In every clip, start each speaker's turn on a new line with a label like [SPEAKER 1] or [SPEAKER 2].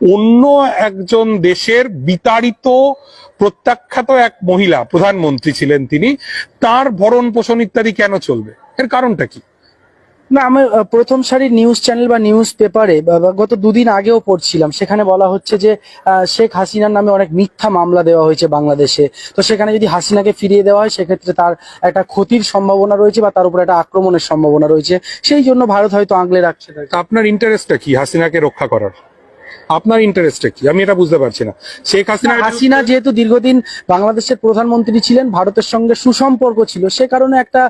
[SPEAKER 1] অন্য একজন দেশের বিতাড়িত প্রত্যাখ্যাত এক মহিলা প্রধানমন্ত্রী ছিলেন তিনি তার ভরণ পোষণ ইত্যাদি কেন চলবে? এর কারণটা কি?
[SPEAKER 2] না আমি প্রথম সারির নিউজ চ্যানেল বা নিউজ পেপারে গত দুদিন আগেও পড়ছিলাম। সেখানে বলা হচ্ছে যে শেখ হাসিনার নামে অনেক মিথ্যা মামলা দেওয়া হয়েছে বাংলাদেশে। তো সেখানে যদি হাসিনাকে ফিরিয়ে দেওয়া হয় সেক্ষেত্রে তার একটা ক্ষতির সম্ভাবনা রয়েছে বা তার উপর একটা আক্রমণের সম্ভাবনা রয়েছে। সেই জন্য ভারত হয়তো আগলে রাখছে।
[SPEAKER 1] আপনার ইন্টারেস্টটা কি হাসিনাকে রক্ষা করার? আপনার ইন্টারেস্টটা কি? আমি এটা বুঝতে পারছি না। শেখ হাসিনা
[SPEAKER 2] হাসিনা যেহেতু দীর্ঘদিন বাংলাদেশের প্রধানমন্ত্রী ছিলেন ভারতের সঙ্গে সুসম্পর্ক ছিল সে কারণে একটা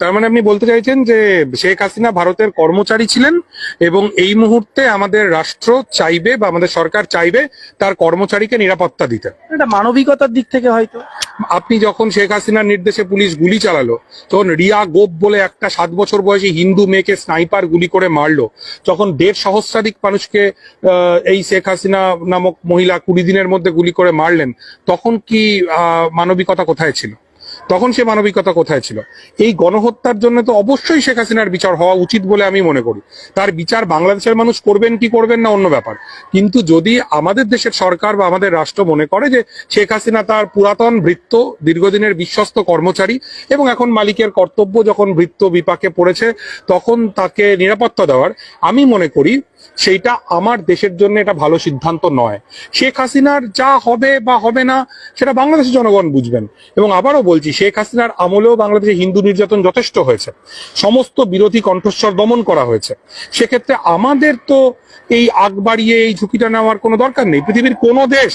[SPEAKER 1] তার মানে আপনি বলতে চাইছেন যে শেখ হাসিনা ভারতের কর্মচারী ছিলেন এবং এই মুহূর্তে আমাদের রাষ্ট্র চাইবে বা আমাদের সরকার চাইবে তার কর্মচারীকে নিরাপত্তা দিতে।
[SPEAKER 2] এটা মানবিকতার দিক থেকে হয়তো।
[SPEAKER 1] আপনি যখন শেখ হাসিনার নির্দেশে পুলিশ গুলি চালালো, তখন রিয়া গোপ বলে একটা সাত বছর বয়সী হিন্দু মেয়েকে স্নাইপার গুলি করে মারলো। তখন দেড় সহস্রাধিক মানুষকে এই শেখ হাসিনা নামক মহিলা কুড়ি দিনের মধ্যে গুলি করে মারলেন, তখন কি মানবিকতা কোথায় ছিল? তখন সে মানবিকতা কোথায় ছিল? এই গণহত্যার জন্য তো অবশ্যই শেখ হাসিনার বিচার হওয়া উচিত বলে আমি মনে করি। তার বিচার বাংলাদেশের মানুষ করবেন কি করবেন না অন্য ব্যাপার। কিন্তু যদি আমাদের দেশের সরকার বা আমাদের রাষ্ট্র মনে করে যে শেখ হাসিনা তার পুরাতন ভৃত্য, দীর্ঘদিনের বিশ্বস্ত কর্মচারী এবং এখন মালিকের কর্তব্য যখন ভৃত্য বিপাকে পড়েছে, তখন তাকে নিরাপত্তা দেওয়ার, আমি মনে করি সেইটা আমার দেশের জন্য এটা ভালো সিদ্ধান্ত নয়। শেখ হাসিনার যা হবে বা হবে না, সেটা বাংলাদেশের জনগণ বুঝবেন। এবং আবারও বলছি, শেখ হাসিনার আমলেও বাংলাদেশে হিন্দু নির্যাতন যথেষ্ট হয়েছে। সমস্ত বিরোধী কণ্ঠস্বর দমন করা হয়েছে। সেক্ষেত্রে আমাদের তো এই আগ বাড়িয়ে এই ঝুঁকিটা নেওয়ার কোনো দরকার নেই। পৃথিবীর কোনো দেশ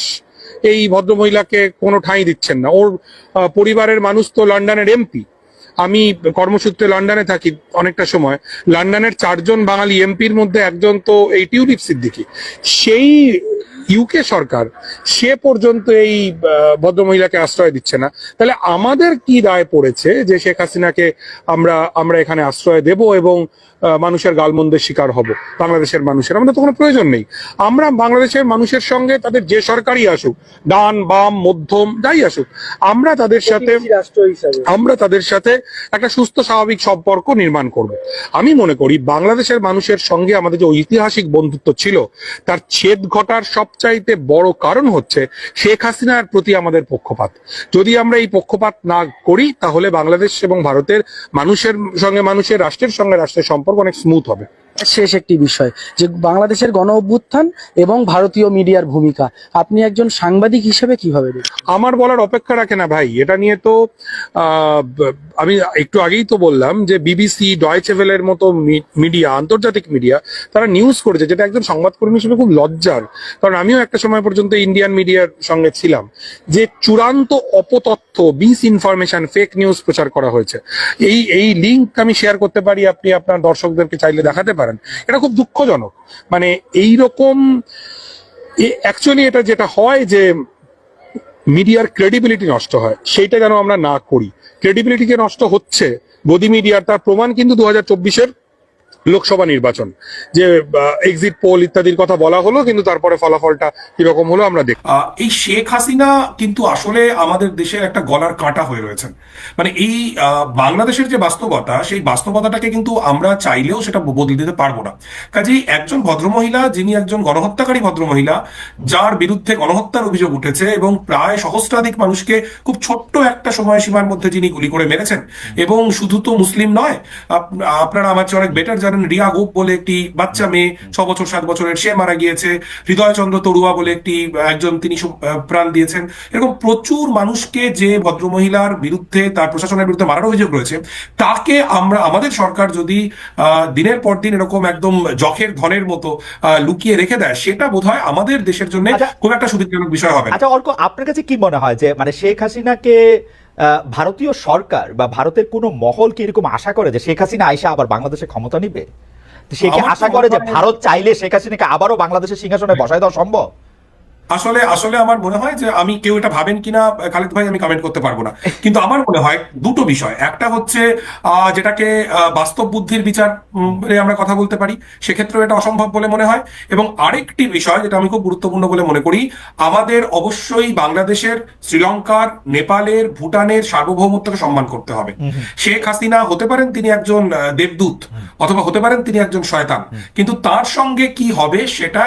[SPEAKER 1] এই ভদ্রমহিলাকে কোনো ঠাঁই দিচ্ছেন না। ওর পরিবারের মানুষ তো লন্ডনের এমপি। আমি কর্মসূত্রে লন্ডনে থাকি অনেকটা সময়, লন্ডনের চারজন বাঙালি এমপির মধ্যে একজন তো এই টিউলিপ সিদ্দিকি। সেই ইউকে সরকার সে পর্যন্ত এই ভদ্রমহিলাকে আশ্রয় দিচ্ছে না। তাহলে আমাদের কি দায় পড়েছে যে শেখ হাসিনাকে আমরা আমরা এখানে আশ্রয় দেব এবং মানুষের গালমন্দের শিকার হব বাংলাদেশের মানুষের। আমাদের তো কোনো প্রয়োজন নেই। আমরা বাংলাদেশের মানুষের সঙ্গে তাদের যে সরকারই আসুক ডান বাম মধ্যম যাই আসুক আমরা তাদের সাথে আমরা তাদের সাথে একটা সুস্থ স্বাভাবিক সম্পর্ক নির্মাণ করব। আমি মনে করি বাংলাদেশের মানুষের সঙ্গে আমাদের যে ঐতিহাসিক বন্ধুত্ব ছিল তার ছেদ ঘটার সবচাইতে বড় কারণ হচ্ছে শেখ হাসিনার প্রতি আমাদের পক্ষপাত। যদি আমরা এই পক্ষপাত না করি তাহলে বাংলাদেশ এবং ভারতের মানুষের সঙ্গে মানুষের রাষ্ট্রের সঙ্গে রাষ্ট্রের সম্পর্ক অনেক স্মুথ হবে।
[SPEAKER 2] শেষ একটি বিষয় যে বাংলাদেশের গণ অভ্যুত্থান এবং ভারতীয় মিডিয়ার ভূমিকা আপনি একজন সাংবাদিক হিসেবে কীভাবে
[SPEAKER 1] আমার বলার অপেক্ষা রাখে না ভাই এটা নিয়ে তো আমি একটু আগেই তো বললাম যে বিবিসি ডয়চেভেলের মতো মিডিয়া আন্তর্জাতিক মিডিয়া তারা নিউজ করেছে যেটা একজন সংবাদকর্মী হিসেবে খুব লজ্জার। কারণ আমিও একটা সময় পর্যন্ত ইন্ডিয়ান মিডিয়ার সঙ্গে ছিলাম। যে চূড়ান্ত অপতথ্য বিস ইনফরমেশন ফেক নিউজ প্রচার করা হয়েছে। এই এই লিঙ্ক আমি শেয়ার করতে পারি, আপনি আপনার দর্শকদেরকে চাইলে দেখাতে পারেন। এটা খুব দুঃখজনক। মানে এই রকম অ্যাকচুয়ালি এটা যেটা হয় যে মিডিয়ার ক্রেডিবিলিটি নষ্ট হয়। সেইটা যেন আমরা না করি। ক্রেডিবিলিটিকে নষ্ট হচ্ছে। গদি মিডিয়ার তার প্রমাণ কিন্তু দু হাজার চব্বিশের লোকসভা নির্বাচন, যে এক্সিট পোল ইত্যাদির কথা বলা হলো, কিন্তু তারপরে ফলাফলটা কীরকম হলো আমরা দেখ
[SPEAKER 3] এই শেখ হাসিনা কিন্তু আসলে আমাদের দেশের একটা গলার কাঁটা হয়ে রয়েছেন। মানে এই বাংলাদেশের যে বাস্তবতা, সেই বাস্তবতাটাকে কিন্তু আমরা চাইলেও সেটা বদলে দিতে পারব না। কাজেই একজন ভদ্রমহিলা, যিনি একজন গণহত্যাকারী ভদ্রমহিলা, যার বিরুদ্ধে গণহত্যার অভিযোগ উঠেছে এবং প্রায় সহস্রাধিক মানুষকে খুব ছোট্ট একটা সময়সীমার মধ্যে যিনি গুলি করে মেরেছেন, এবং শুধু তো মুসলিম নয়, আপ- আপনারা আমার চেয়ে অনেক বেটার জানেন রিয়া গোপ বলে একটি বাচ্চা মেয়ে ছ বছর সাত বছরের সে মারা গিয়েছে। হৃদয়চন্দ্র তরুয়া বলে একটি একজন তিনি প্রাণ দিয়েছেন। এরকম প্রচুর মানুষকে যে ভদ্রমহিলার বিরুদ্ধে তার প্রশাসনের বিরুদ্ধে মারার অভিযোগ রয়েছে তাকে আমরা আমাদের সরকার যদি আহ, দিনের পর দিন এরকম একদম জখের ধনের মতো লুকিয়ে রেখে দেয় সেটা বোধহয় আমাদের দেশের জন্য
[SPEAKER 4] আচ্ছা।
[SPEAKER 3] খুব একটা সুবিধাজনক বিষয় হবে
[SPEAKER 4] আচ্ছা অর্ক আপনার কাছে কি মনে হয় যে মানে শেখ হাসিনাকে ভারতীয় সরকার বা ভারতের কোনো মহল কি এরকম আশা করে যে শেখ হাসিনা আইসা আবার বাংলাদেশে ক্ষমতা নিবে? সে কি আশা করে যে ভারত চাইলে শেখ হাসিনাকে আবারও বাংলাদেশের সিংহাসনে বসায় দেওয়া সম্ভব?
[SPEAKER 3] আসলে আসলে আমার মনে হয় যে আমি কেউ এটা ভাবেন কিনা খালিদ ভাই আমি কমেন্ট করতে পারব না। কিন্তু আমার মনে হয় দুটো বিষয়। একটা হচ্ছে যেটাকে বাস্তব বুদ্ধির বিচার আমরা কথা বলতে পারি সেক্ষেত্রেও এটা অসম্ভব বলে মনে হয়। এবং আরেকটি বিষয় যেটা আমি খুব গুরুত্বপূর্ণ বলে মনে করি আমাদের অবশ্যই বাংলাদেশের শ্রীলঙ্কার নেপালের ভুটানের সার্বভৌমত্বকে সম্মান করতে হবে। শেখ হাসিনা হতে পারেন তিনি একজন দেবদূত অথবা হতে পারেন তিনি একজন শয়তান। কিন্তু তার সঙ্গে কি হবে সেটা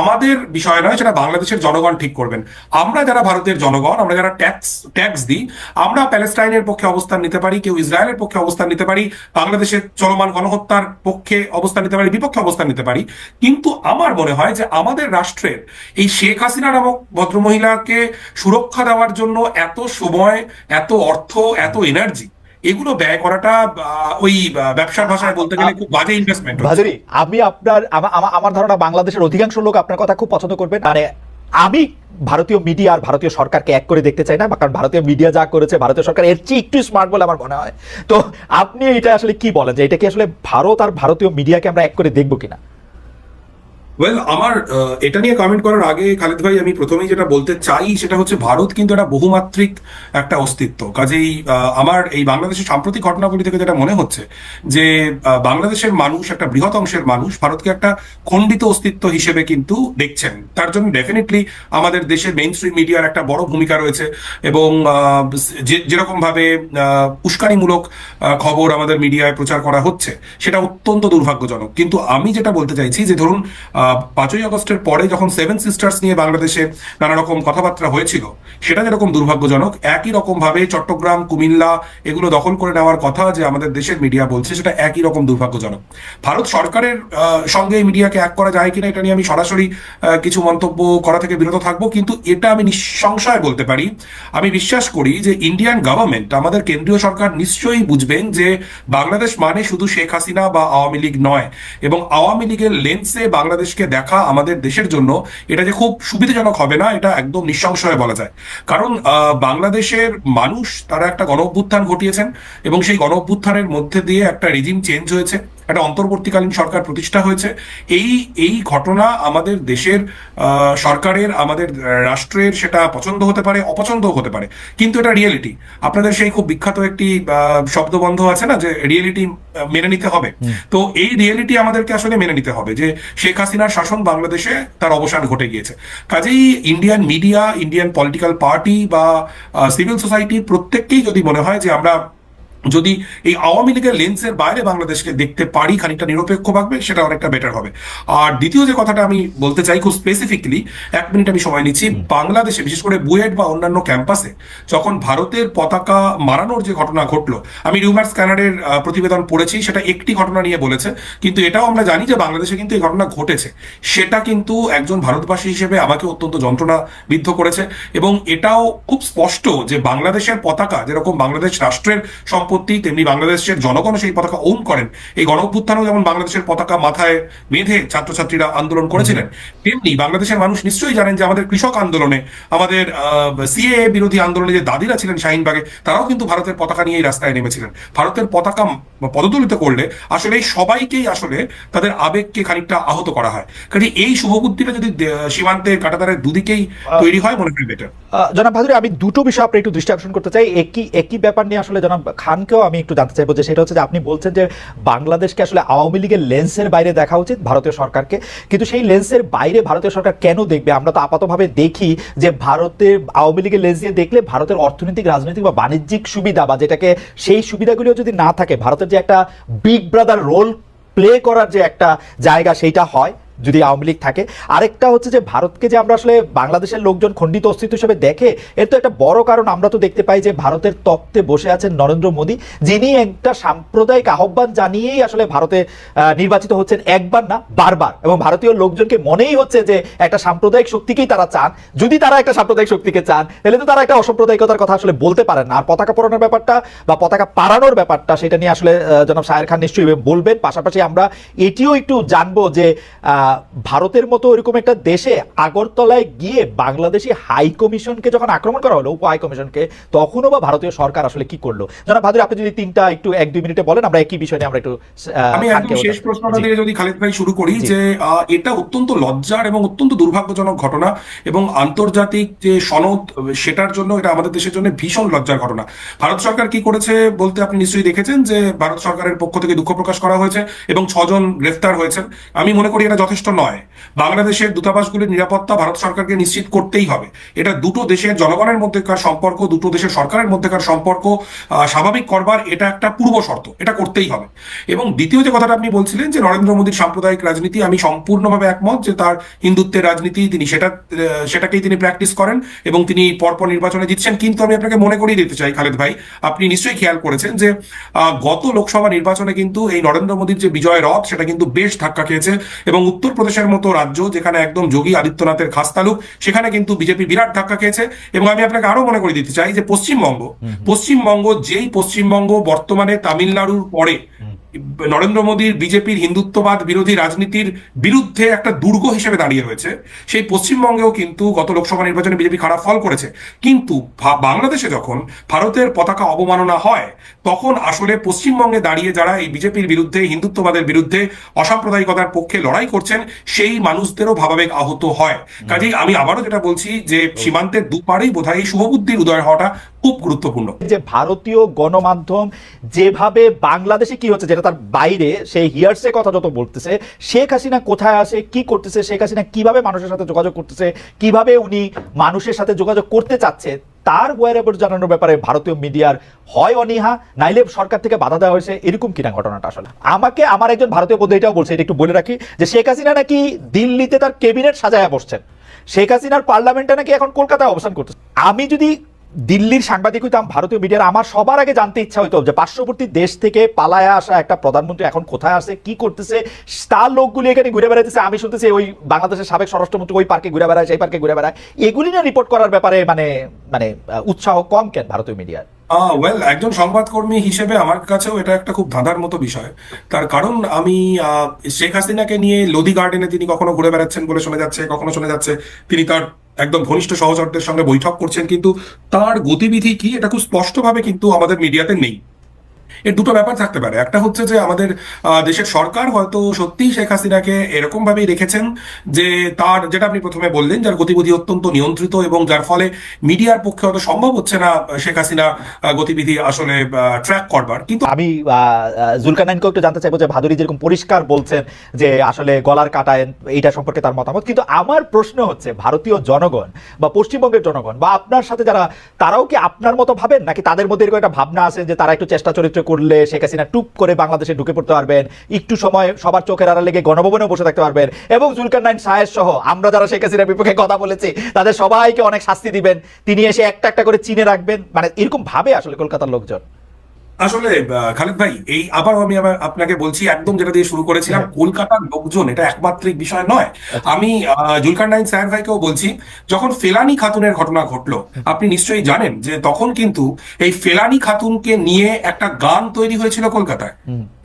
[SPEAKER 3] আমাদের বিষয় নয় সেটা বাংলাদেশের জনগণ ঠিক করবেন। আমরা যারা ভারতের জনগণ, আমরা যারা ট্যাক্স ট্যাক্স দিই, আমরা প্যালেস্টাইনের পক্ষে অবস্থান নিতে পারি, কেউ ইসরায়েলের পক্ষে অবস্থান নিতে পারি, বাংলাদেশের চলমান গণহত্যার পক্ষে অবস্থান নিতে পারি, বিপক্ষে অবস্থান নিতে পারি। কিন্তু আমার মনে হয় যে আমাদের রাষ্ট্রের এই শেখ হাসিনা নামক ভদ্রমহিলাকে সুরক্ষা দেওয়ার জন্য এত সময়, এত অর্থ, এত এনার্জি এগুলো ব্যয় করাটা ওই ব্যবসার ভাষায় বলতে গেলে খুব বাজে ইনভেস্টমেন্ট
[SPEAKER 4] আমি আপনার, আমা- আমা- আমার ধারণা বাংলাদেশের অধিকাংশ লোক আপনার কথা খুব পছন্দ করবেন। মানে আমি ভারতীয় মিডিয়া আর ভারতীয় সরকারকে এক করে দেখতে চাই না কারণ ভারতীয় মিডিয়া যা করেছে, ভারতীয় সরকার এর চেয়ে একটু স্মার্ট বলে আমার মনে হয়। তো আপনি এটা আসলে কি বলেন? যে এটা কি আসলে ভারত আর ভারতীয় মিডিয়াকে আমরা এক করে দেখব কিনা?
[SPEAKER 3] ওয়েল আমার এটা নিয়ে কমেন্ট করার আগে খালেদ ভাই, আমি প্রথমেই যেটা বলতে চাই, সেটা হচ্ছে ভারত কিন্তু একটা বহুমাত্রিক একটা অস্তিত্ব। কাজেই আমার এই বাংলাদেশের সাম্প্রতিক ঘটনাগুলি থেকে যেটা মনে হচ্ছে যে বাংলাদেশের মানুষ, একটা বৃহৎ অংশের মানুষ ভারতকে একটা খণ্ডিত অস্তিত্ব হিসেবে কিন্তু দেখছেন। তার জন্য ডেফিনেটলি আমাদের দেশের মেইন স্ট্রিম মিডিয়ার একটা বড় ভূমিকা রয়েছে এবং যেরকম ভাবে উস্কানিমূলক খবর আমাদের মিডিয়ায় প্রচার করা হচ্ছে, সেটা অত্যন্ত দুর্ভাগ্যজনক। কিন্তু আমি যেটা বলতে চাইছি যে, ধরুন পাঁচই আগস্টের পরে যখন সেভেন সিস্টার্স নিয়ে বাংলাদেশে নানা রকম কথাবার্তা হয়েছিল, সেটা যেরকম দুর্ভাগ্যজনক, একই রকম ভাবে চট্টগ্রাম, কুমিল্লা এগুলো দখল করে নেওয়ার কথা যে আমাদের দেশের মিডিয়া বলছে, সেটা একই রকম দুর্ভাগ্যজনক। ভারত সরকারের সঙ্গে মিডিয়াকে এক করা যায় কিনা এটা নিয়ে আমি সরাসরি কিছু মন্তব্য করা থেকে বিরত থাকব, কিন্তু এটা আমি নিঃসংশয় বলতে পারি। আমি বিশ্বাস করি যে ইন্ডিয়ান গভর্নমেন্ট আমাদের কেন্দ্রীয় সরকার নিশ্চয়ই বুঝবেন যে বাংলাদেশ মানে শুধু শেখ হাসিনা বা আওয়ামী লীগ নয়, এবং আওয়ামী লীগের লেন্সে বাংলাদেশকে দেখা আমাদের দেশের জন্য এটা যে খুব সুবিধাজনক হবে না, এটা একদম নিঃসংশয়ে বলা যায়। কারণ বাংলাদেশের মানুষ তারা একটা গণ অভ্যুত্থান ঘটিয়েছেন এবং সেই গণ অভ্যুত্থানের মধ্যে দিয়ে একটা রেজিম চেঞ্জ হয়েছে। একটা অন্তর্বর্তীকালীন সরকার প্রতিষ্ঠা হয়েছে। এই এই ঘটনা আমাদের দেশের সরকারের আমাদের রাষ্ট্রের সেটা পছন্দ হতে পারে অপছন্দ হতে পারে। কিন্তু এটা রিয়েলিটি আপনাদের সেই খুব বিখ্যাত একটি শব্দবন্ধ আছে না যে রিয়েলিটি মেনে নিতে হবে। তো এই রিয়েলিটি আমাদেরকে আসলে মেনে নিতে হবে যে শেখ হাসিনার শাসন বাংলাদেশে তার অবসান ঘটে গিয়েছে। কাজেই Indian media Indian political party বা সিভিল সোসাইটি প্রত্যেককেই যদি মনে হয় যে আমরা যদি এই আওয়ামী লীগের লেন্সের বাইরে বাংলাদেশকে দেখতে পারি খানিকটা নিরপেক্ষ ভাবে সেটা অনেকটা বেটার হবে। আর দ্বিতীয় যে কথাটা আমি বলতে চাই খুব স্পেসিফিকলি এক মিনিট আমি সময় নিচ্ছি বাংলাদেশে বিশেষ করে বুয়েট বা অন্যান্য ক্যাম্পাসে যখন ভারতের পতাকা মারানোর যে ঘটনা ঘটলো আমি রিউমার স্ক্যানারের প্রতিবেদন পড়েছি সেটা একটি ঘটনা নিয়ে বলেছে কিন্তু এটাও আমরা জানি যে বাংলাদেশে কিন্তু এই ঘটনা ঘটেছে। সেটা কিন্তু একজন ভারতবাসী হিসেবে আমাকে অত্যন্ত যন্ত্রণা বিদ্ধ করেছে এবং এটাও খুব স্পষ্ট যে বাংলাদেশের পতাকা যেরকম বাংলাদেশ রাষ্ট্রের সম্পত্তি তেমনি বাংলাদেশের জনগণ সেই পতাকা ওন করেন। এই গণ অভ্যুত্থানেও যেমন বাংলাদেশের পতাকা মাথায় বেঁধে ছাত্রছাত্রীরা আন্দোলন করেছিলেন তেমনি বাংলাদেশের মানুষ নিশ্চয়ই জানেন যে আমাদের কৃষক আন্দোলনে আমাদের সিএ বিরোধী আন্দোলনে যে দাদিরা ছিলেন শাহিনবাগে তারাও কিন্তু ভারতের পতাকা নিয়েই রাস্তায় নেমেছিলেন। ভারতের পতাকা পদদলিত করলে আসলে সবাইকেই আসলে তাদের আবেগকে খানিকটা আহত করা হয়। কাজে এই শুভবুদ্ধিটা যদি সীমান্তের কাটাতারের দুদিকেই তৈরি হয় মনে হয় বেটার
[SPEAKER 4] জনাব ভাদুরী আমি দুটো বিষয় আপনি একটু দৃষ্টি আকর্ষণ করতে চাই। একই একই ব্যাপার নিয়ে আসলে জনাব খানকেও আমি একটু জানতে চাইব যে সেটা হচ্ছে যে আপনি বলছেন যে বাংলাদেশকে আসলে আওয়ামী লীগের লেন্সের বাইরে দেখা উচিত ভারতীয় সরকারকে। কিন্তু সেই লেন্সের বাইরে ভারতীয় সরকার কেন দেখবে? আমরা তো আপাতভাবে দেখি যে ভারতের আওয়ামী লীগের লেন্স দিয়ে দেখলে ভারতের অর্থনৈতিক, রাজনৈতিক বা বাণিজ্যিক সুবিধা বা যেটাকে সেই সুবিধাগুলিও যদি না থাকে, ভারতের যে একটা বিগ ব্রাদার রোল প্লে করার যে একটা জায়গা, সেইটা হয়। যদি আওয়ামী লীগ থাকে। আরেকটা হচ্ছে যে ভারতকে যে আমরা আসলে বাংলাদেশের লোকজন খণ্ডিত অস্তিত্ব হিসেবে দেখে এর তো একটা বড় কারণ আমরা তো দেখতে পাই যে ভারতের তত্ত্বে বসে আছেন নরেন্দ্র মোদী যিনি একটা সাম্প্রদায়িক আহ্বান জানিয়েই আসলে ভারতে নির্বাচিত হচ্ছেন একবার না বারবার। এবং ভারতীয় লোকজনকে মনেই হচ্ছে যে একটা সাম্প্রদায়িক শক্তিকেই তারা চান। যদি তারা একটা সাম্প্রদায়িক শক্তিকে চান তাহলে তো তারা একটা অসাম্প্রদায়িকতার কথা আসলে বলতে পারেন না। আর পতাকা পড়ানোর ব্যাপারটা বা পতাকা পাড়ানোর ব্যাপারটা সেটা নিয়ে আসলে জনাব শাহের খান নিশ্চয়ই বলবেন। পাশাপাশি আমরা এটিও একটু জানব যে আহ, ভারতের মতো এরকম একটা দেশে আগরতলায় গিয়ে বাংলাদেশি হাই কমিশনকে যখন আক্রমণ করা হলো উপ হাই কমিশনকে তখনও বা ভারতীয় সরকার আসলে কি করল? জনাব ভাদুরী আপনি যদি তিনটা একটু এক দুই মিনিটে বলেন আমরা একই বিষয় নিয়ে আমরা একটু
[SPEAKER 3] আমি শেষ প্রশ্নটা দিয়ে যদি খালিদ ভাই শুরু করি যে এটা অত্যন্ত লজ্জার এবং অত্যন্ত দুর্ভাগ্যজনক ঘটনা এবং আন্তর্জাতিক যে সনদ সেটার জন্য এটা আমাদের দেশের জন্য ভীষণ লজ্জার ঘটনা। ভারত সরকার কি করেছে বলতে আপনি নিশ্চয়ই দেখেছেন যে ভারত সরকারের পক্ষ থেকে দুঃখ প্রকাশ করা হয়েছে এবং ছজন গ্রেফতার হয়েছেন। আমি মনে করি এটা যথেষ্ট নয়। বাংলাদেশের দূতাবাসগুলির নিরাপত্তা ভারত সরকারকে নিশ্চিত করতেই হবে। এটা দুটো দেশের জনগণের মধ্যেকার সম্পর্ক, দুটো দেশের সরকারের মধ্যেকার সম্পর্ক স্বাভাবিক করবার এটা একটা পূর্ব শর্ত। এটা করতেই হবে। এবং দ্বিতীয় যে কথাটা আপনি বলছিলেন যে নরেন্দ্র মোদীর সাম্প্রদায়িক রাজনীতি, আমি সম্পূর্ণভাবে একমত যে তার হিন্দুত্বের রাজনীতি, তিনি সেটা সেটাকেই তিনি প্র্যাকটিস করেন এবং তিনি পরপর নির্বাচনে জিতছেন। কিন্তু আমি আপনাকে মনে করিয়ে দিতে চাই, খালেদ ভাই, আপনি নিশ্চয়ই খেয়াল করেছেন যে গত লোকসভা নির্বাচনে কিন্তু এই নরেন্দ্র মোদীর যে বিজয় রথ, সেটা কিন্তু বেশ ধাক্কা খেয়েছে এবং উত্তরপ্রদেশের মতো রাজ্য যেখানে একদম যোগী আদিত্যনাথের খাস তালুক সেখানে কিন্তু বিজেপি বিরাট ধাক্কা খেয়েছে। এবং আমি আপনাকে আরও মনে করে দিতে চাই যে পশ্চিমবঙ্গ পশ্চিমবঙ্গ যেই পশ্চিমবঙ্গ বর্তমানে তামিলনাড়ুর পরে নরেন্দ্র মোদীর বিজেপির হিন্দুত্ববাদ বিরোধী রাজনীতির বিরুদ্ধে একটা দুর্গ হিসেবে দাঁড়িয়ে রয়েছে। সেই পশ্চিমবঙ্গেও কিন্তু গত লোকসভা নির্বাচনে বিজেপি খারাপ ফল করেছে। কিন্তু বাংলাদেশে যখন ভারতের পতাকা অবমাননা হয় তখন আসলে পশ্চিমবঙ্গে দাঁড়িয়ে যারা এই বিজেপির বিরুদ্ধে হিন্দুত্ববাদের বিরুদ্ধে অসাম্প্রদায়িকতার পক্ষে লড়াই করছেন সেই মানুষদেরও ভাবাবেগ আহত হয়। কাজেই আমি আবারও যেটা বলছি যে সীমান্তের দুপারেই বোধহয় এই শুভবুদ্ধির উদয় হওয়াটা খুব গুরুত্বপূর্ণ।
[SPEAKER 4] যে ভারতীয় গণমাধ্যম যেভাবে বাংলাদেশে কি হচ্ছে, যেটা তার বাইরে সেই হিয়ার্সে কথা যত বলতেছে, শেখ হাসিনা কোথায় আসে কি করতেছে, শেখ হাসিনা কীভাবে মানুষের সাথে যোগাযোগ করতেছে, কীভাবে উনি মানুষের সাথে যোগাযোগ করতে চাচ্ছে, তার ওয়ারেবর জানানোর ব্যাপারে ভারতীয় মিডিয়ার হয় অনীহা, নাইলে সরকার থেকে বাধা দেওয়া হয়েছে, এরকম কিনা ঘটনাটা আসলে। আমাকে আমার একজন ভারতীয় বন্ধু এটাও বলছে, এটা একটু বলে রাখি, যে শেখ হাসিনা নাকি দিল্লিতে তার ক্যাবিনেট সাজায় বসছেন। শেখ হাসিনার পার্লামেন্টে নাকি এখন কলকাতায় অবস্থান করতেছে। আমি যদি দিল্লির সাংবাদিক হইতাম ভারতীয় মিডিয়ার আমার সবার আগে জানতে ইচ্ছা হইতো যে পার্শ্ববর্তী দেশ থেকে পালায় আসা একটা প্রধানমন্ত্রী এখন কোথায় আছে, কি করতেছে, তার লোকগুলি এখানে ঘুরে বেড়াইতেছে। আমি শুনতেছি ওই বাংলাদেশের সাবেক স্বরাষ্ট্রমন্ত্রী ওই পার্কে ঘুরে বেড়ায়, সেই পার্কে ঘুরে বেড়ায়। এগুলি না রিপোর্ট করার ব্যাপারে মানে মানে উৎসাহ কম কেন ভারতীয় মিডিয়ার?
[SPEAKER 3] ওয়েল একজন সংবাদকর্মী হিসেবে আমার কাছেও এটা একটা খুব ধাঁধার মতো বিষয়। তার কারণ আমি শেখ হাসিনাকে নিয়ে লোদি গার্ডেনে তিনি কখনো ঘুরে বেড়াচ্ছেন বলে শোনা যাচ্ছে, কখনো শোনা যাচ্ছে। তিনি তার একদম ঘনিষ্ঠ সহচরদের সঙ্গে বৈঠক করছেন, কিন্তু তার গতিবিধি কি? এটা খুব স্পষ্টভাবে কিন্তু আমাদের মিডিয়াতে নেই। এর দুটো ব্যাপার থাকতে পারে। একটা হচ্ছে যে আমাদের দেশের সরকার হয়তো সত্যিই শেখ হাসিনাকে এরকম ভাবেই রেখেছেন যে তার, যেটা আপনি প্রথমে বললেন, যার গতিবিধি অত্যন্ত নিয়ন্ত্রিত এবং যার ফলে মিডিয়ার পক্ষে হয়তো সম্ভব হচ্ছে না শেখ হাসিনা গতিবিধি আসলে ট্র্যাক করবার। কিন্তু
[SPEAKER 4] আমি জুলকানাইনকে একটু জানতে চাইব যে ভাদুরী যেরকম পরিষ্কার বলছেন যে আসলে গলার কাটায় এইটা সম্পর্কে তার মতামত। কিন্তু আমার প্রশ্ন হচ্ছে, ভারতীয় জনগণ বা পশ্চিমবঙ্গের জনগণ বা আপনার সাথে যারা, তারাও কি আপনার মতো ভাবেন? নাকি তাদের মধ্যে এরকম একটা ভাবনা আছে যে তারা একটু চেষ্টা চরিত্র করলে শেখ হাসিনা টুপ করে বাংলাদেশে ঢুকে পড়তে পারবেন। একটু সময় সবার চোখের আড়ালে লেগে গণভবনে বসে থাকতে পারবেন। এবং জুলকার নাইন সাহেব সহ, আমরা যারা শেখ হাসিনার বিপক্ষে কথা বলেছি, তাদের সবাইকে অনেক শাস্তি দিবেন। তিনি এসে একটা একটা করে চিনে রাখবেন। মানে এরকম ভাবে আসলে কলকাতার লোকজন।
[SPEAKER 3] আসলে খালেদ ভাই এই আবারও আমি আবার আপনাকে বলছি একদম যেটা দিয়ে শুরু করেছিলাম কলকাতার লোকজন এটা একমাত্রিক বিষয় নয়। আমি জুলকার নাইন সাহেব ভাইকেও বলছি যখন ফেলানি খাতুনের ঘটনা ঘটলো আপনি নিশ্চয়ই জানেন যে তখন কিন্তু এই ফেলানি খাতুনকে নিয়ে একটা গান তৈরি হয়েছিল কলকাতায়।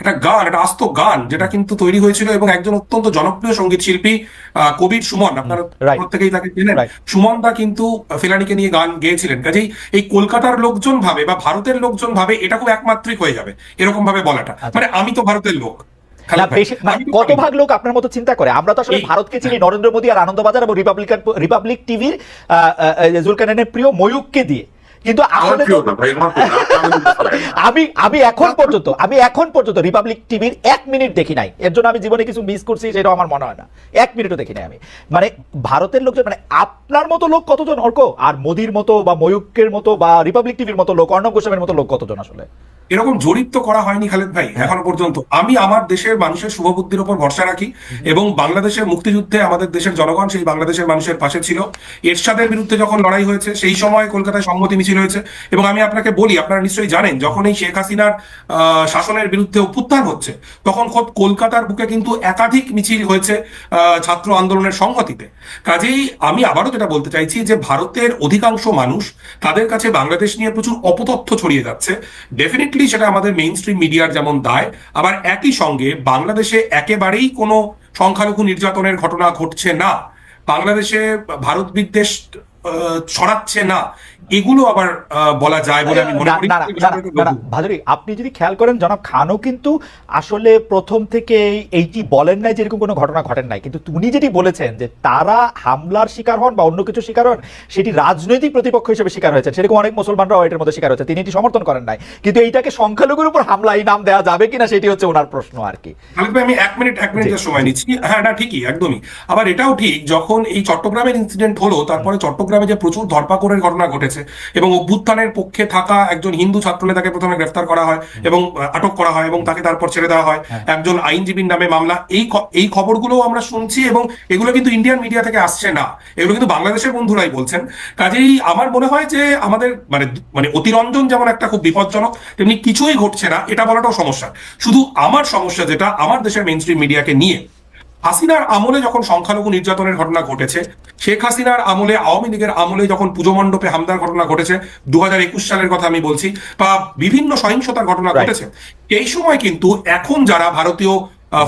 [SPEAKER 3] একটা গান একটা আস্ত গান যেটা কিন্তু তৈরি হয়েছিল এবং একজন অত্যন্ত জনপ্রিয় সংগীত শিল্পী আহ, কবির সুমন আপনারা. প্রত্যেকেই তাকে চেনেন. সুমন দা কিন্তু ফেলানিকে নিয়ে গান গেয়েছিলেন। কাজেই এই কলকাতার লোকজন ভাবে বা ভারতের লোকজন ভাবে এটা খুব একমাত্রিক হয়ে যাবে এরকম ভাবে বলাটা মানে আমি তো ভারতের লোক
[SPEAKER 4] কত ভাগ লোক আপনার মতো চিন্তা করে? আমরা তো আসলে ভারতকে চিনি নরেন্দ্র মোদী আর আনন্দবাজার এবং রিপাবলিকান রিপাবলিক টিভির জুলকানের প্রিয় ময়ূককে দিয়ে। কিন্তু আসলে। আমি আমি এখন পর্যন্ত আমি এখন পর্যন্ত রিপাবলিক টিভির এক মিনিট দেখি নাই। এর জন্য আমি জীবনে কিছু মিস করছি সেটাও আমার মনে হয় না। এক মিনিটও দেখি নাই আমি। মানে ভারতের লোকজন মানে আপনার মতো লোক কতজন অর্ক? আর মোদির মতো বা ময়ূকের মতো বা রিপাবলিক টিভির মতো লোক অর্ণব গোস্বামীর মতো লোক কতজন আসলে?
[SPEAKER 3] এরকম জরিপ তো করা হয়নি খালেদ ভাই এখনও পর্যন্ত। আমি আমার দেশের মানুষের শুভবুদ্ধির উপর ভরসা রাখি এবং বাংলাদেশের মুক্তিযুদ্ধে আমাদের দেশের জনগণ সেই বাংলাদেশের মানুষের পাশে ছিল। এরশাদের বিরুদ্ধে যখন লড়াই হয়েছে সেই সময় কলকাতায় সংহতি মিছিল হয়েছে এবং আমি আপনাকে বলি আপনারা নিশ্চয়ই জানেন যখন এই শেখ হাসিনার শাসনের বিরুদ্ধে অভ্যুত্থান হচ্ছে তখন খোদ কলকাতার বুকে কিন্তু একাধিক মিছিল হয়েছে আহ, ছাত্র আন্দোলনের সংহতিতে। কাজেই আমি আবারও যেটা বলতে চাইছি যে ভারতের অধিকাংশ মানুষ তাদের কাছে বাংলাদেশ নিয়ে প্রচুর অপতথ্য ছড়িয়ে যাচ্ছে। ডেফিনেটলি সেটা আমাদের মেইন স্ট্রিম মিডিয়ার যেমন দায়, আবার একই সঙ্গে বাংলাদেশে একেবারেই কোনো সংখ্যালঘু নির্যাতনের ঘটনা ঘটছে না। বাংলাদেশে ভারত বিদ্বেষ ছড়াচ্ছে না। এগুলো আবার বলা যায় বলে আমি মনে করি।
[SPEAKER 4] ভাদুরী আপনি যদি খেয়াল করেন জনাব খানও কিন্তু আসলে প্রথম থেকে এইটি বলেন নাই যে এরকম কোনো ঘটনা ঘটেন নাই কিন্তু উনি যেটি বলেছেন যে তারা হামলার শিকার হন বা অন্য কিছু শিকার হন সেটি রাজনৈতিক প্রতিপক্ষ হিসেবে শিকার হয়েছে সেরকম অনেক মুসলমানরাও এটার মধ্যে শিকার হয়েছে তিনি এটি সমর্থন করেন নাই। কিন্তু এইটাকে সংখ্যালঘুর উপর হামলা এই নাম দেওয়া যাবে কিনা সেটি হচ্ছে ওনার প্রশ্ন আর কি।
[SPEAKER 3] আমি এক মিনিট এক মিনিটের সময় নিচ্ছি। হ্যাঁ না ঠিকই একদমই। আবার এটাও ঠিক যখন এই চট্টগ্রামের ইনসিডেন্ট হলো তারপরে চট্টগ্রামে যে প্রচুর ধরপাকড়ের ঘটনা ঘটেছে এবং অভ্যুত্থানের পক্ষে থাকা একজন হিন্দু ছাত্রনেতাকে প্রথমে গ্রেফতার করা হয় এবং আটক করা হয় এবং তাকে তারপর ছেড়ে দেওয়া হয়। একজন আইনজীবীর নামে মামলা। এই এই খবরগুলো আমরা শুনছি এবং এগুলো কিন্তু ইন্ডিয়ান মিডিয়া থেকে আসছে না। এগুলো কিন্তু বাংলাদেশের বন্ধুরাই বলছেন। কাজেই আমার মনে হয় যে আমাদের মানে মানে অতিরঞ্জন যেমন একটা খুব বিপজ্জনক তেমনি কিছুই ঘটছে না। এটা বলাটাও সমস্যা। শুধু আমার সমস্যা যেটা আমার দেশের মেইন স্ট্রিম মিডিয়াকে নিয়ে। হাসিনার আমলে যখন সংখ্যালঘু নির্যাতনের ঘটনা ঘটেছে শেখ হাসিনার আমলে আওয়ামী লীগের আমলে যখন পুজো মণ্ডপে হামলার ঘটনা ঘটেছে দু হাজার একুশ সালের কথা আমি বলছি বা বিভিন্ন সহিংসতার ঘটনা ঘটেছে এই সময় কিন্তু এখন যারা ভারতীয়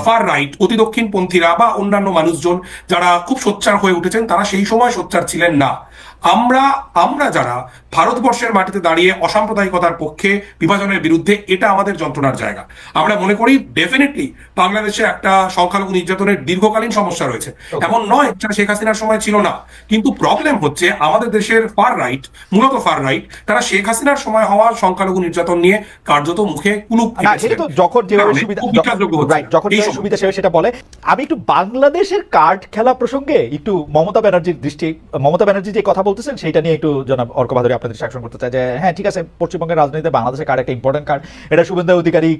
[SPEAKER 3] ফার রাইট অতি দক্ষিণপন্থীরা বা অন্যান্য মানুষজন যারা খুব সোচ্চার হয়ে উঠেছেন তারা সেই সময় সোচ্চার ছিলেন না। আমরা আমরা যারা ভারতবর্ষের মাটিতে দাঁড়িয়ে অসাম্প্রদায়িকতার পক্ষে বিভাজনের বিরুদ্ধে এটা আমাদের যন্ত্রণার জায়গা। আমরা মনে করি ডেফিনেটলি বাংলাদেশে একটা সংখ্যালঘু নির্যাতনের দীর্ঘকালীন সমস্যা রয়েছে। এমন নয় শেখ হাসিনার সময় ছিল না। কিন্তু প্রবলেম হচ্ছে আমাদের দেশের ফার রাইট মূলত ফার রাইট তারা শেখ হাসিনার সময় হওয়া সংখ্যালঘু নির্যাতন নিয়ে কার্যত মুখে কুলুপ
[SPEAKER 4] সেটা যখন যেভাবে সুবিধা যখন। সুবিধা বলে আমি একটু বাংলাদেশের কার্ড খেলা প্রসঙ্গে একটু মমতা ব্যানার্জির দৃষ্টি মমতা ব্যানার্জি যে কথা বলতেছেন সেটা নিয়ে একটু জনাব অর্ক বাহাদুরি আপনাদের শাসন করতে চাই যে হ্যাঁ ঠিক আছে, পশ্চিমবঙ্গের রাজনীতিতে বাংলাদেশের কার্ড একটা ইম্পর্টেন্ট কার্ড এটা শুভেন্দু অধিকারী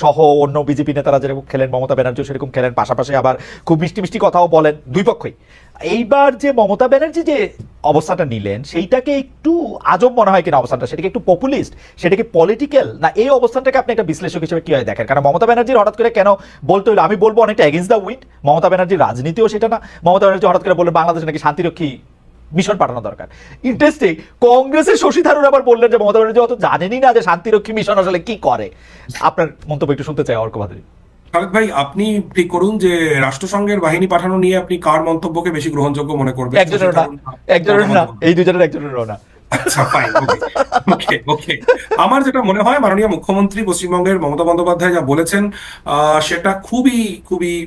[SPEAKER 4] সহ অন্য বিজেপি নেতারা যেরকম খেলেন, মমতা ব্যানার্জিও সেরকম খেলেন, পাশাপাশি আবার খুব মিষ্টি মিষ্টি কথাও বলেন, দুই পক্ষই। এইবার যে মমতা ব্যানার্জি যে অবস্থাটা নিলেন, সেইটাকে একটু আজব মনে হয় কিনা অবস্থানটা? সেটাকে একটু পপুলিস্ট সেটাকে পলিটিক্যাল না, এই অবস্থানটাকে আপনি একটা বিশ্লেষক হিসেবে কি হয় দেখেন? কারণ মমতা ব্যানার্জির হঠাৎ করে কেন বলতে হলো? আমি বলব অনেকটা এগেন্স্ট দ্য উইন্ড মমতা ব্যানার্জির রাজনীতিও সেটা না। মমতা ব্যানার্জি হঠাৎ করে বললেন, বাংলাদেশ নাকি শান্তিরক্ষী মিশন পাঠানো দরকার। ইন্টারেস্টিং কংগ্রেসের শশী থারুর আবার বললেন যে মমতা ব্যানার্জি অত জানেনই না যে শান্তিরক্ষী মিশন আসলে কি করে। আপনার মন্তব্য একটু শুনতে চাই অর্ক বাহাদুরি।
[SPEAKER 3] খালেদ ভাই আপনি ঠিক করুন যে রাষ্ট্রসংঘের বাহিনী পাঠানো নিয়ে আপনি কার মন্তব্যকে বেশি গ্রহণযোগ্য মনে করবেন?
[SPEAKER 4] একজনের না একজনের না এই দুজনের একজনের না।
[SPEAKER 3] আচ্ছা ফাইন ওকে ওকে আমার যেটা মনে হয় মাননীয় মুখ্যমন্ত্রী পশ্চিমবঙ্গের মমতা বন্দ্যোপাধ্যায় যা বলেছেন সেটা খুবই খুবই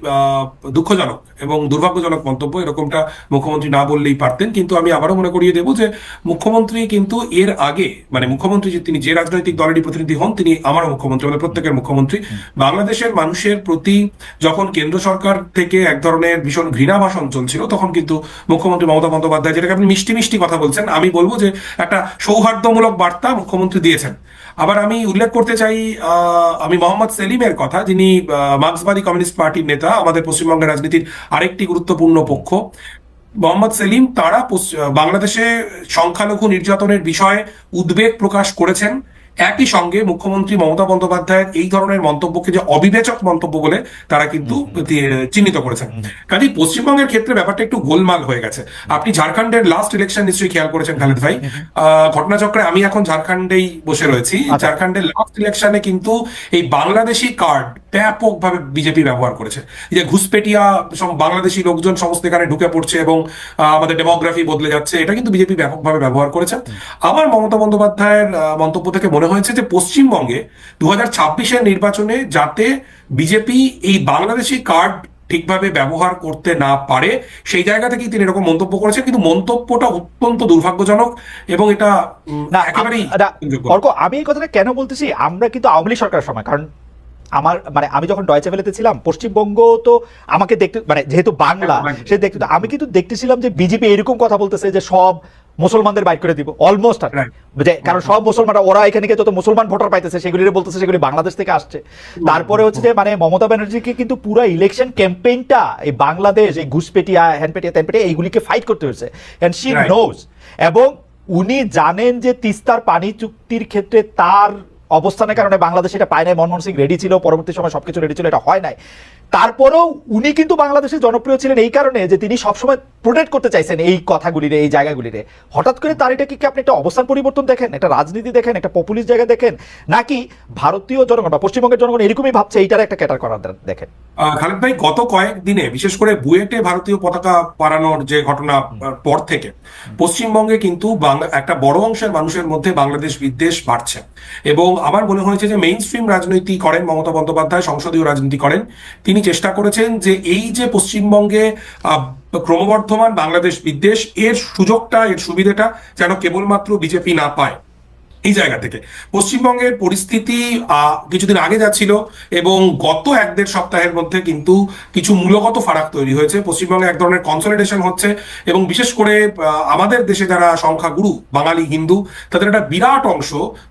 [SPEAKER 3] দুঃখজনক এবং দুর্ভাগ্যজনক মন্তব্য এরকমটা মুখ্যমন্ত্রী না বললেই পারতেন। কিন্তু আমি আবারও মনে করিয়ে দেবো যে মুখ্যমন্ত্রী কিন্তু এর আগে মানে মুখ্যমন্ত্রী যে তিনি যে রাজনৈতিক দলেরই প্রতিনিধি হন তিনি আমারও মুখ্যমন্ত্রী আমাদের প্রত্যেকের মুখ্যমন্ত্রী। বাংলাদেশের মানুষের প্রতি যখন কেন্দ্র সরকার থেকে এক ধরনের ভীষণ ঘৃণা ভাষণ চলছিল তখন কিন্তু মুখ্যমন্ত্রী মমতা বন্দ্যোপাধ্যায় যেটাকে আপনি মিষ্টি মিষ্টি কথা বলছেন আমি বলব যে একটা সৌহার্দ্যমূলক বার্তা মুখ্যমন্ত্রী দিয়েছেন। আবার আমি উল্লেখ করতে চাই আমি মোহাম্মদ সেলিমের কথা, যিনি মার্ক্সবাদী কমিউনিস্ট পার্টির নেতা, আমাদের পশ্চিমবঙ্গের রাজনীতির আরেকটি গুরুত্বপূর্ণ পক্ষ। মোহাম্মদ সেলিম তারা বাংলাদেশে সংখ্যালঘু নির্যাতনের বিষয়ে উদ্বেগ প্রকাশ করেছেন। একই সঙ্গে মুখ্যমন্ত্রী মমতা বন্দ্যোপাধ্যায়ের এই ধরনের মন্তব্যকে যে অবিবেচক মন্তব্য বলে তারা কিন্তু চিহ্নিত করেছেন। কাজে পশ্চিমবঙ্গের ক্ষেত্রে ব্যাপারটা একটু গোলমাল হয়ে গেছে। আপনি ঝাড়খণ্ডের লাস্ট ইলেকশন নিশ্চয়ই খেয়াল করেছেন খালেদ ভাই। আহ, ঘটনাচক্রে আমি এখন ঝাড়খণ্ডেই বসে রয়েছি।
[SPEAKER 4] ঝাড়খন্ডের
[SPEAKER 3] ঝাড়খণ্ডের লাস্ট ইলেকশনে কিন্তু এই বাংলাদেশি কার্ড ব্যাপকভাবে বিজেপি ব্যবহার করেছে। যে ঘুষপেটিয়া সব বাংলাদেশি লোকজন সমস্ত এখানে ঢুকে পড়ছে এবং আমাদের ডেমোগ্রাফি বদলে যাচ্ছে এটা কিন্তু বিজেপি ব্যাপকভাবে ব্যবহার করেছে। আমার মমতা বন্দ্যোপাধ্যায়ের মন্তব্য থেকে মনে হয়েছে যে পশ্চিমবঙ্গে দু হাজার নির্বাচনে যাতে বিজেপি এই বাংলাদেশি কার্ড ঠিকভাবে ব্যবহার করতে না পারে সেই জায়গা থেকেই তিনি এরকম মন্তব্য করেছেন। কিন্তু মন্তব্যটা অত্যন্ত দুর্ভাগ্যজনক এবং এটা
[SPEAKER 4] না
[SPEAKER 3] একেবারেই
[SPEAKER 4] আম- এই কথাটা কেন বলতেছি? আমরা কিন্তু আওয়ামী লীগ সরকারের সময় কারণ আমার মানে আমি যখন ডয়চে ভেলেতে ছিলাম পশ্চিমবঙ্গ তো আমাকে দেখতে মানে যেহেতু বাংলা
[SPEAKER 3] একদম।
[SPEAKER 4] সে দেখতে আমি কিন্তু দেখতেছিলাম যে বিজেপি এরকম কথা বলতেছে যে সব মুসলমানদের বাইক করে দিব অলমোস্ট আর। যে কারণ সব মুসলমানরা ওরা এখানে যত মুসলমান ভোটার পাইতেছে সেগুলি বলতেছে সেগুলি বাংলাদেশ থেকে আসছে। তারপরে হচ্ছে যে মানে মমতা ব্যানার্জিকে কিন্তু পুরো ইলেকশন ক্যাম্পেইনটা এই বাংলাদেশ এই ঘুষপেটিয়া হ্যান্ডপেটিয়া ত্যানপেটিয়া এইগুলিকে ফাইট করতে হয়েছে। And she. নোজ এবং উনি জানেন যে তিস্তার পানি চুক্তির ক্ষেত্রে তার অবস্থানের কারণে বাংলাদেশ এটা পায় নাই। মনমোহন সিং রেডি ছিল, পরবর্তী সময় সবকিছু রেডি ছিল, এটা হয় নাই। তারপরেও উনি কিন্তু বাংলাদেশে জনপ্রিয় ছিলেন এই কারণে যে তিনি সবসময় প্রোটেক্ট করতে চাইছেন এই কথাগুলিরে এই জায়গাগুলিরে। হঠাৎ করে তার এটা কি আপনি একটা অবস্থান পরিবর্তন দেখেন একটা রাজনীতি দেখেন একটা পপুলিস্ট জায়গা দেখেন নাকি ভারতীয় জনগণ বা পশ্চিমবঙ্গের জনগণ এরকমই ভাবছে এইটার একটা ক্যাটার করা দেখেন?
[SPEAKER 3] খালেদ ভাই গত কয়েক দিনে বিশেষ করে বুয়েটে ভারতীয় পতাকা পারানোর যে ঘটনা পর থেকে পশ্চিমবঙ্গে কিন্তু একটা বড় অংশের মানুষের মধ্যে বাংলাদেশ বিদ্বেষ বাড়ছে। এবং আমার মনে হয়েছে যে মেইন স্ট্রিম রাজনীতি করেন মমতা বন্দ্যোপাধ্যায় সংসদীয় রাজনীতি করেন তিনি চেষ্টা করেছেন যে এই যে পশ্চিমবঙ্গে ক্রমবর্ধমান বাংলাদেশ বিদ্বেষ, এর সুযোগটা, এর সুবিধাটা যেন কেবলমাত্র বিজেপি না পায়। এই জায়গা থেকে। পশ্চিমবঙ্গের পরিস্থিতি কিছুদিন আগে যাচ্ছিল এবং গত এক দেড় সপ্তাহের মধ্যে কিন্তু কিছু মূলগত ফারাক তৈরি হয়েছে। পশ্চিমবঙ্গে এক ধরনের কনসলিডেশন হচ্ছে এবং বিশেষ করে আমাদের দেশে যারা সংখ্যাগুরু, বাঙালি, হিন্দু, তাদের একটা বিরাট অংশ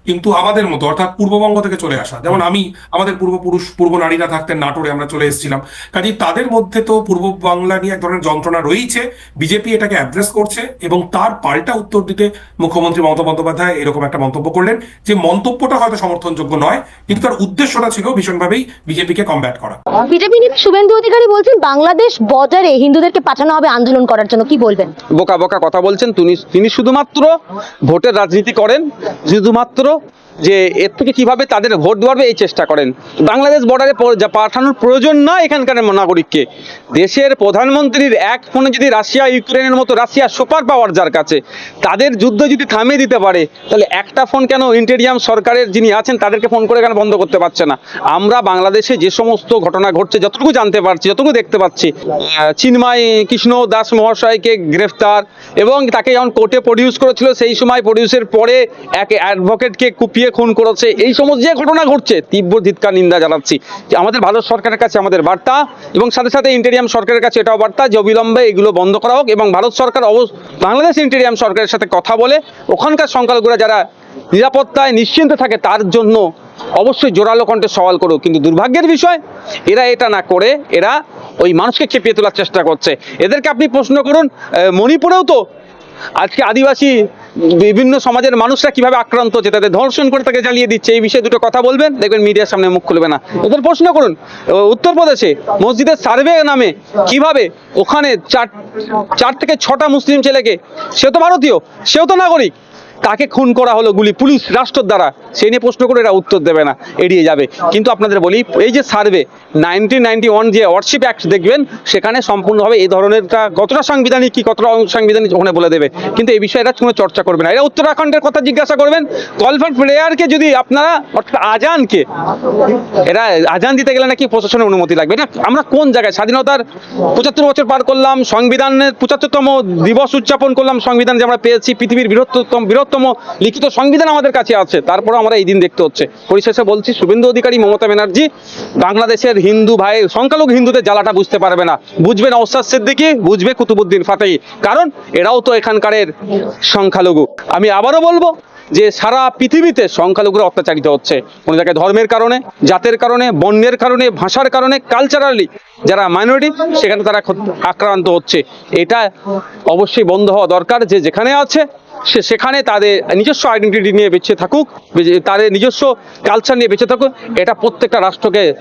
[SPEAKER 3] কিন্তু আমাদের মতো, অর্থাৎ পূর্ববঙ্গ থেকে চলে আসা। যেমন আমি, আমাদের পূর্বপুরুষ পূর্ব নারীরা থাকতেন, নাটোরে আমরা চলে এসেছিলাম। কাজেই তাদের মধ্যে তো পূর্ব বাংলা নিয়ে এক ধরনের যন্ত্রণা রয়েছে বিজেপি এটাকে অ্যাড্রেস করছে এবং তার পাল্টা উত্তর দিতে মুখ্যমন্ত্রী মমতা বন্দ্যোপাধ্যায় এরকম একটা মন্তব্য করলেন যে মন্তব্যটা হয়তো সমর্থনযোগ্য নয় কিন্তু তার উদ্দেশ্যটা ছিল ভীষণভাবেই বিজেপিকে কমব্যাট করা।
[SPEAKER 5] বিজেপি নেতা শুভেন্দু অধিকারী বলছেন বাংলাদেশ বর্ডারে হিন্দুদেরকে পাঠানো হবে আন্দোলন করার জন্য। কি বলবেন?
[SPEAKER 6] বোকা বোকা কথা বলছেন তিনি তিনি শুধুমাত্র ভোটের রাজনীতি করেন শুধুমাত্র যে এর থেকে কীভাবে তাদের ভোট দেওয়াবে এই চেষ্টা করেন। বাংলাদেশ বর্ডারে পাঠানোর প্রয়োজন না এখানকার নাগরিককে। দেশের প্রধানমন্ত্রীর এক ফোনে যদি রাশিয়া, ইউক্রেনের মতো রাশিয়া সুপার পাওয়ার যার কাছে, তাদের যুদ্ধ যদি থামিয়ে দিতে পারে, তাহলে একটা ফোন কেন ইন্টেরিয়াম সরকারের যিনি আছেন, তাদেরকে ফোন করে কেন বন্ধ করতে পারছে না? আমরা বাংলাদেশে যে সমস্ত ঘটনা ঘটছে, যতটুকু জানতে পারছি, যতটুকু দেখতে পাচ্ছি চিন্ময় কৃষ্ণ দাস মহাশয়কে গ্রেফতার এবং তাকে যখন কোর্টে প্রডিউস করেছিল, সেই সময় প্রডিউসের পরে এক অ্যাডভোকেটকে কুপিয়ে খুন করেছে। এই সমস্ত যে ঘটনা ঘটছে, তীব্র ধিৎকার, নিন্দা জানাচ্ছি। যে আমাদের ভারত সরকারের কাছে আমাদের বার্তা এবং সাথে সাথে ইন্টেরিয়াম সরকারের কাছে এটাও বার্তা যে অবিলম্বে এগুলো বন্ধ করা হোক এবং ভারত সরকার অবশ্য বাংলাদেশ ইন্টেরিয়াম সরকারের সাথে কথা বলে ওখানকার সংখ্যালঘুরা যারা নিরাপত্তায় নিশ্চিন্ত থাকে তার জন্য অবশ্যই জোরালো কণ্ঠে সওয়াল করুক। কিন্তু দুর্ভাগ্যের বিষয়, এরা এটা না করে, এরা ওই মানুষকে খেপিয়ে তোলার চেষ্টা করছে। এদেরকে আপনি প্রশ্ন করুন মণিপুরেও তো আজকে আদিবাসী বিভিন্ন সমাজের মানুষরা কীভাবে আক্রান্ত হচ্ছে, তাদের ধর্ষণ করে তাকে জ্বালিয়ে দিচ্ছে, এই বিষয়ে দুটো কথা বলবেন, দেখবেন মিডিয়ার সামনে মুখ খুলবে না। এদের প্রশ্ন করুন উত্তরপ্রদেশে মসজিদের সার্ভে নামে কীভাবে ওখানে চার চার থেকে ছটা মুসলিম ছেলেকে, সে তো ভারতীয়, সেও তো নাগরিক তাকে খুন করা হলো গুলি? পুলিশ রাষ্ট্রের দ্বারা? সেই নিয়ে প্রশ্ন করে এরা উত্তর দেবে না, এড়িয়ে যাবে। কিন্তু আপনাদের বলি, এই যে সার্ভে নাইনটিন নাইনটি ওয়ান যে ওয়ার্শিপ অ্যাক্ট দেখবেন, সেখানে সম্পূর্ণভাবে এই ধরনেরটা কতটা সাংবিধানিক, কি কতটা অসাংবিধানিক ওখানে বলে দেবে। কিন্তু এই বিষয়ে এরা কোনো চর্চা করবে না। এরা উত্তরাখণ্ডের কথা জিজ্ঞাসা করবেন কল প্লেয়ারকে যদি আপনারা, অর্থাৎ আজানকে, এরা আজান দিতে গেলে নাকি প্রশাসনের অনুমতি লাগবে? এটা আমরা কোন জায়গায়? স্বাধীনতার পঁচাত্তর বছর পার করলাম, সংবিধানের পঁচাত্তরতম দিবস উদযাপন করলাম, সংবিধান যে আমরা পেয়েছি, পৃথিবীর বৃহত্তম বৃহত্তম লিখিত সংবিধান আমাদের কাছে আছে। তারপরে আমরা এই দিন দেখতে হচ্ছে। পরিশেষে বলছি, শুভেন্দু অধিকারী মমতা ব্যানার্জি, বাংলাদেশের হিন্দু ভাই, সংখ্যালঘু হিন্দুদের জ্বালাটা বুঝতে পারবে না। বুঝবে না ওস্তাদ সিদ্দিকি, বুঝবে কুতুবুদ্দিন ফাতেহি। কারণ এরাও তো এখানকারের সংখ্যালঘু। আমি আবারও বলব যে সারা পৃথিবীতে সংখ্যালঘুরা অত্যাচারিত হচ্ছে। কোনো জায়গায় ধর্মের কারণে, জাতের কারণে বর্ণের কারণে, ভাষার কারণে কালচারালি যারা মাইনরিটি সেখানে তারা আক্রান্ত হচ্ছে। এটা অবশ্যই বন্ধ হওয়া দরকার যে যেখানে আছে সে সেখানে তাদের নিজস্ব আইডেন্টিটি নিয়ে বেঁচে থাকুক তাদের নিজস্ব কালচার নিয়ে বেঁচে থাকুক এটা প্রত্যেকটা রাষ্ট্রকে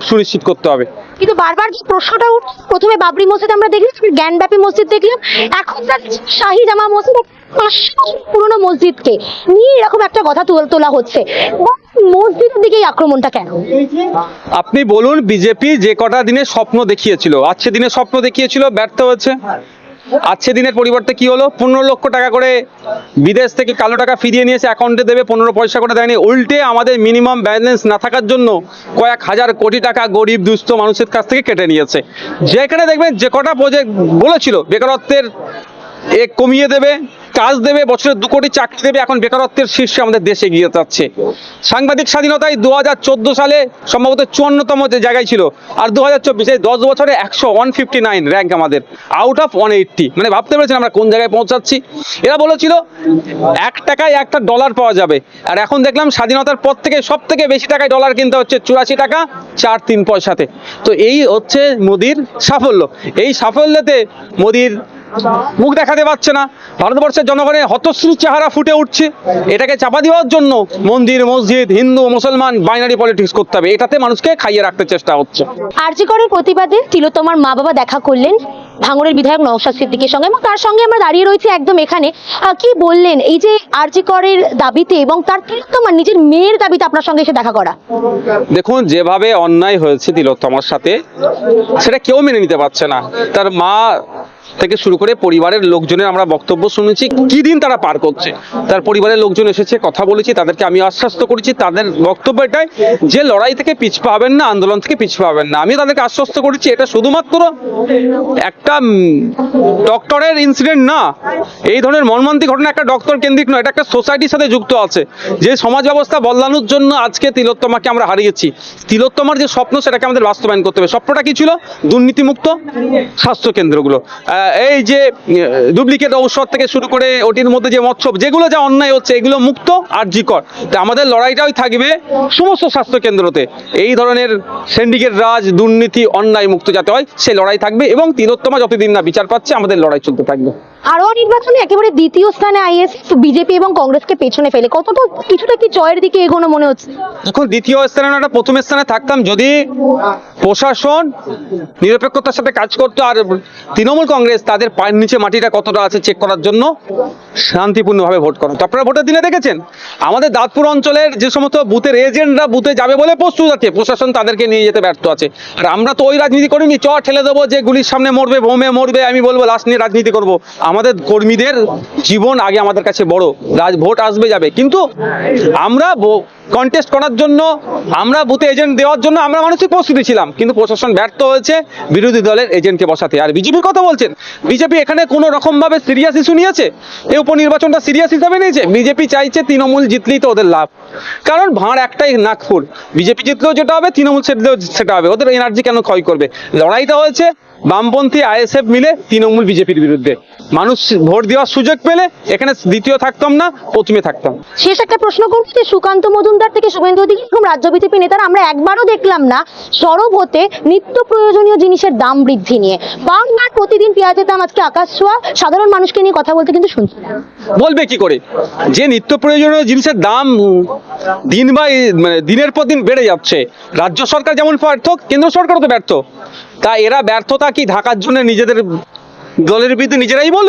[SPEAKER 6] সুনিশ্চিত করতে হবে।
[SPEAKER 5] কিন্তু বারবার যে প্রশ্নটা উঠছে প্রথমে বাবরি মসজিদ আমরা দেখলাম জ্ঞানব্যাপী মসজিদ দেখলাম এখন শাহী জামা মসজিদ পাঁচশো পুরনো মসজিদকে নিয়ে এরকম একটা কথা তুল- তোলা হচ্ছে। মসজিদের দিকেই আক্রমণটা কেন?
[SPEAKER 6] আপনি বলুন বিজেপি যে কটা দিনে স্বপ্ন দেখিয়েছিল আজকে দিনে স্বপ্ন দেখিয়েছিল ব্যর্থ হয়েছে। আজকে দিনের পরিবর্তে কি হলো? পনেরো লক্ষ টাকা করে বিদেশ থেকে কালো টাকা ফিরিয়ে নিয়েছে অ্যাকাউন্টে দেবে, পনেরো পয়সা করে দেয়নি। উল্টে আমাদের মিনিমাম ব্যালেন্স না থাকার জন্য কয়েক হাজার কোটি টাকা গরিব, দুস্থ মানুষের কাছ থেকে কেটে নিয়েছে। যেখানে দেখবেন যে কটা প্রজেক্ট বলেছিল, বেকারত্বের এ কমিয়ে দেবে কাজ দেবে, বছরে দু কোটি চাকরি দেবে, এখন বেকারত্বের শীর্ষে আমাদের দেশে এগিয়ে যাচ্ছে। সাংবাদিক স্বাধীনতায় দু হাজার চোদ্দ সালে সম্ভবত চুয়ান্নতম যে জায়গায় ছিল, আর দু হাজার চব্বিশে দশ বছরে একশো ওয়ান ফিফটি নাইন র্যাঙ্ক আমাদের আউট অফ ওয়ান এইটটি মানে ভাবতে পেরেছেন আমরা কোন জায়গায় পৌঁছাচ্ছি? এরা বলেছিল, এক টাকায় একটা ডলার পাওয়া যাবে। আর এখন দেখলাম স্বাধীনতার পর থেকে সব থেকে বেশি টাকায় ডলার কিনতে হচ্ছে চুরাশি টাকা, চার তিন পয়সাতে। তো এই হচ্ছে মোদির সাফল্য। এই সাফল্যতে মোদির মুখ দেখাতে পারছে না। ভারতবর্ষের জনগণের হতশ্রী চেহারা ফুটে উঠছে। এটাকে চাপা দেওয়ার জন্য মন্দির মসজিদ হিন্দু মুসলমান বাইনারি পলিটিক্স করতে হবে। এটাতে মানুষকে খাইয়ে রাখতে চেষ্টা হচ্ছে।
[SPEAKER 5] আরজিকরের প্রতিবাদে তিলোত্তমার মা বাবা দেখা করলেন ভাঙড়ের বিধায়ক নওশাদ সিদ্দিকের সঙ্গে। এবং তার সঙ্গে আমরা দাঁড়িয়ে রয়েছি একদম এখানে। কি বললেন এই যে আরজিকরের দাবিতে এবং তার তিলোত্তমার নিজের মেয়ের দাবিতে আপনার সঙ্গে এসে দেখা করা?
[SPEAKER 6] দেখুন যেভাবে অন্যায় হয়েছে তিলোত্তমার সাথে সেটা কেউ মেনে নিতে পারছে না। তার মা থেকে শুরু করে পরিবারের লোকজনের আমরা বক্তব্য শুনেছি, কি দিন তারা পার করছে। তার পরিবারের লোকজন এসেছে, কথা বলেছি, তাদেরকে আমি আশ্বস্ত করেছি, তাদের বক্তব্য এটাই যে লড়াই থেকে পিছপা হবেন না, আন্দোলন থেকে পিছপা হবেন না। আমি তাদেরকে আশ্বস্ত করেছি, এটা শুধুমাত্র একটা ডক্টরের ইনসিডেন্ট না। এই ধরনের মর্মান্তিক ঘটনা একটা ডক্টর কেন্দ্রিক নয়, এটা একটা সোসাইটির সাথে যুক্ত আছে। যে সমাজ ব্যবস্থা বদলানোর জন্য আজকে তিলোত্তমাকে আমরা হারিয়েছি। তিলোত্তমার যে স্বপ্ন, সেটাকে আমাদের বাস্তবায়ন করতে হবে। স্বপ্নটা কি ছিল? দুর্নীতিমুক্ত স্বাস্থ্য কেন্দ্রগুলো। এই যে ডুপ্লিকেট ঔষধ থেকে শুরু করে ওটির মধ্যে যে মৎস্য, যেগুলো যা অন্যায় হচ্ছে, এগুলো মুক্ত আর জিকর। তো আমাদের লড়াইটাই থাকবে সমস্ত স্বাস্থ্য কেন্দ্রতে এই ধরনের সিন্ডিকেট রাজ, দুর্নীতি অন্যায় মুক্ত যাতে হয় সেই লড়াই থাকবে এবং তিলোত্তমা যতদিন না বিচার পাচ্ছে, আমাদের লড়াই চলতে থাকবে।
[SPEAKER 5] আরও নির্বাচনে একেবারে দ্বিতীয় স্থানে আইএস, বিজেপি এবং কংগ্রেসকে পেছনে ফেলে। কতটা, কিছুটা কি জয়ের দিকে এগোনো মনে হচ্ছে?
[SPEAKER 6] এখন দ্বিতীয় স্থানে না প্রথম স্থানে থাকতাম যদি প্রশাসন নিরপেক্ষতার সাথে কাজ করতো আর তৃণমূল কংগ্রেস তাদের পায়ের নিচে মাটিটা কতটা আছে চেক করার জন্য শান্তিপূর্ণভাবে ভোট করো তো আপনারা ভোটের দিনে দেখেছেন, আমাদের দাঁতপুর অঞ্চলের যে সমস্ত বুথের এজেন্টরা বুথে যাবে বলে প্রস্তুত আছে, প্রশাসন তাদেরকে নিয়ে যেতে ব্যর্থ আছে। আর আমরা তো ওই রাজনীতি করিনি, চ, ঠেলে দেবো যে গুলির সামনে মরবে, বোমে মরবে, আমি বলব, লাশ নিয়ে রাজনীতি করব। আমাদের কর্মীদের জীবন আগে আমাদের কাছে বড়। রাজ ভোট আসবে যাবে। কিন্তু আমরা কন্টেস্ট করার জন্য, আমরা বুথে এজেন্ট দেওয়ার জন্য আমরা মানুষই প্রস্তুতি ছিলাম। কিন্তু প্রশাসন ব্যর্থ হয়েছে, বিরোধী দলের এজেন্টকে বসাতে। আর বিজেপির কথা বলছেন বিজেপি এখানে কোনো রকম ভাবে সিরিয়াস ইস্যু নিয়েছে? এই উপনির্বাচনটা সিরিয়াস হিসাবে নিয়েছে? বিজেপি চাইছে তৃণমূল জিতলেই তো ওদের লাভ। কারণ ভাঁড় একটাই নাগপুর বিজেপি জিতলেও যেটা হবে, তৃণমূল জিতলেও সেটা হবে। ওদের এনার্জি কেন ক্ষয় করবে? লড়াইটা হয়েছে, বামপন্থী আইএসএফ মিলে তৃণমূল বিজেপির বিরুদ্ধে। মানুষ ভোট দেওয়ার সুযোগ পেলে, এখানে দ্বিতীয় থাকতাম না, প্রথমে থাকতাম।
[SPEAKER 5] শেষ একটা প্রশ্ন করব সুকান্ত সুকান্ত মজুমদার থেকে শুভেন্দু অধিকারী রাজ্য বিজেপি নেতারা আমরা একবারও দেখলাম না সরব হতে নিত্য প্রয়োজনীয় জিনিসের দাম বৃদ্ধি নিয়ে। বাংলার প্রতিদিন পেঁয়াজের দাম আজকে আকাশ ছোঁয়া। সাধারণ মানুষকে নিয়ে কথা বলতে কিন্তু শুনছি
[SPEAKER 6] বলবে কি করে? যে নিত্য প্রয়োজনীয় জিনিসের দাম দিন বাই মানে দিনের পর দিন বেড়ে যাচ্ছে। রাজ্য সরকার যেমন ব্যর্থ, কেন্দ্র সরকারও তো ব্যর্থ। তা এরা ব্যর্থতা কি ঢাকার জন্য নিজেদের দলের বিরুদ্ধে নিজেরাই বলবে?